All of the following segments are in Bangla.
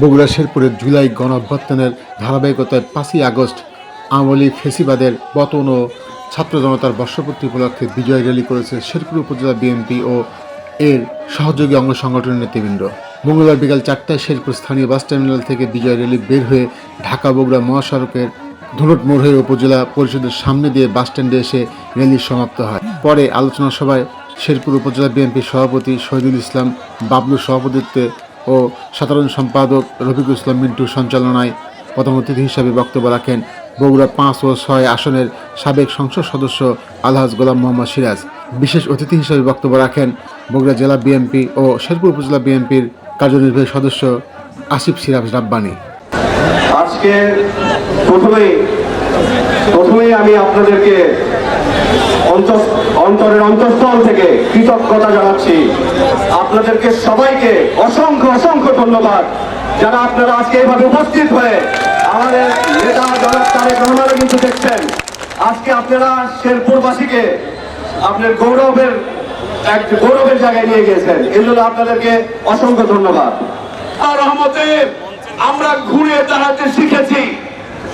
বগুড়া শেরপুরের জুলাই গণ অভ্যর্থনের ধারাবাহিকতায় পাঁচই আগস্ট আমলি ফেসিবাদের পতন ও ছাত্র জনতার বর্ষপূর্তি উপলক্ষে বিজয় র্যালি করেছে শেরপুর উপজেলা বিএনপি ও এর সহযোগী অঙ্গ সংগঠনের নেতৃবৃন্দ। মঙ্গলবার বিকাল চারটায় শেরপুর স্থানীয় বাস টার্মিনাল থেকে বিজয় র্যালি বের হয়ে ঢাকা বগুড়া মহাসড়কের ধুনট মোড় উপজেলা পরিষদের সামনে দিয়ে বাস স্ট্যান্ডে এসে র্যালি সমাপ্ত হয়। পরে আলোচনা সভায় শেরপুর উপজেলা বিএনপির সভাপতি শহীদুল ইসলাম বাবলুর সভাপতিত্বে ও সাধারণ সম্পাদক রফিকুল ইসলাম মিন্টুর সঞ্চালনায় প্রথম অতিথি হিসাবে বক্তব্য রাখেন বগুড়া পাঁচ ও ছয় আসনের সাবেক সংসদ সদস্য আলহাজ গোলাম মোহাম্মদ সিরাজ। বিশেষ অতিথি হিসাবে বক্তব্য রাখেন বগুড়া জেলা বিএনপি ও শেরপুর উপজেলা বিএনপির কার্যনির্বাহী সদস্য আসিফ সিরাজ রাব্বানি। আজকে প্রথমেই প্রথমেই আমি আপনাদেরকে অন্তরের অন্তঃস্থল থেকে কৃতজ্ঞতা জানাচ্ছি। আপনাদেরকে সবাইকে অসংখ্য অসংখ্য ধন্যবাদ। যারা আপনারা আজকে এইভাবে উপস্থিত হয়ে আমাদের নেতা কিন্তু দেখছেন। আজকে আপনারা শেরপুরবাসীকে আপনার গৌরবের, এক গৌরবের জায়গায় নিয়ে গিয়েছেন। এই জন্য আপনাদেরকে অসংখ্য ধন্যবাদ। আর রহমতে আমরা ঘুরে দাঁড়াতে শিখেছি।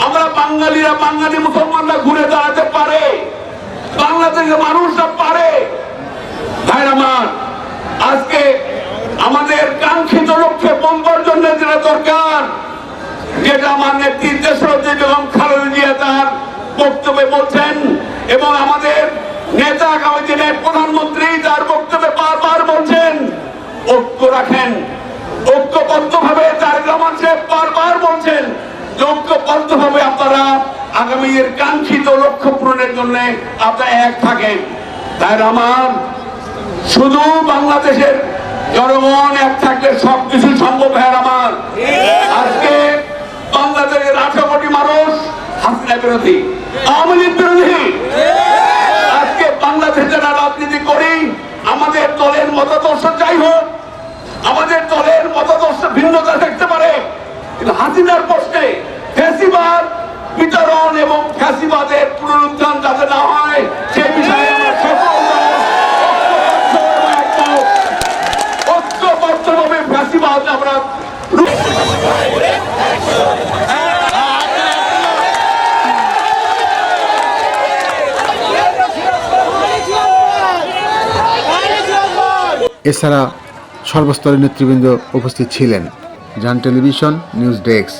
আমরা বাঙালিরা, বাঙালি মুসলমানরা ঘুরে দাঁড়াতে পারে। বাংলাদেশের মানুষরা পারে। ভাইরা আমার, আজকে আমাদের কাঙ্ক্ষিত লক্ষ্যে পৌঁছার জন্য যেটা দরকার, যেটা আমার নেতৃত্বে শ্রদ্ধে বেগম খালেদা জিয়া তার বক্তব্যে বলছেন এবং আমাদের নেতা আগামী দিনের প্রধানমন্ত্রী তার বক্তব্যে বারবার বলছেন, ঐক্য রাখেন। ঐক্যবদ্ধ ভাবে তার রহমান সাহেব বারবার বলছেন যে ঐক্যবদ্ধ ভাবে আপনারা আগামী এর কাঙ্ক্ষিত লক্ষ্য জন্য আপনারা এক থাকেন। তাই আমার শুধু বাংলাদেশের জনগণ এক থাকলে সবকিছু সম্ভব, হয় আমার আজকে বাংলাদেশের আঠারো কোটি মানুষ হাসিনা বিরোধী, আওয়ামী লীগ বিরোধী। আজকে বাংলাদেশে যারা রাজনীতি করি, আমাদের দলের মতাদর্শ যাই হোক, আমাদের দলের মতাদর্শ ভিন্নতা থাকতে পারে। কিন্তু হাসিনার প্রশ্নে ফ্যাসিবাদ বিতরণ এবং ফ্যাসিবাদের পুনরুত্থান যাতে না হয়, সে বিষয়ে ফ্যাসিবাদ আমরা এছাড়া সর্বস্তরের নেতৃবৃন্দ উপস্থিত ছিলেন জান টেলিভিশন, নিউজ ডেস্ক।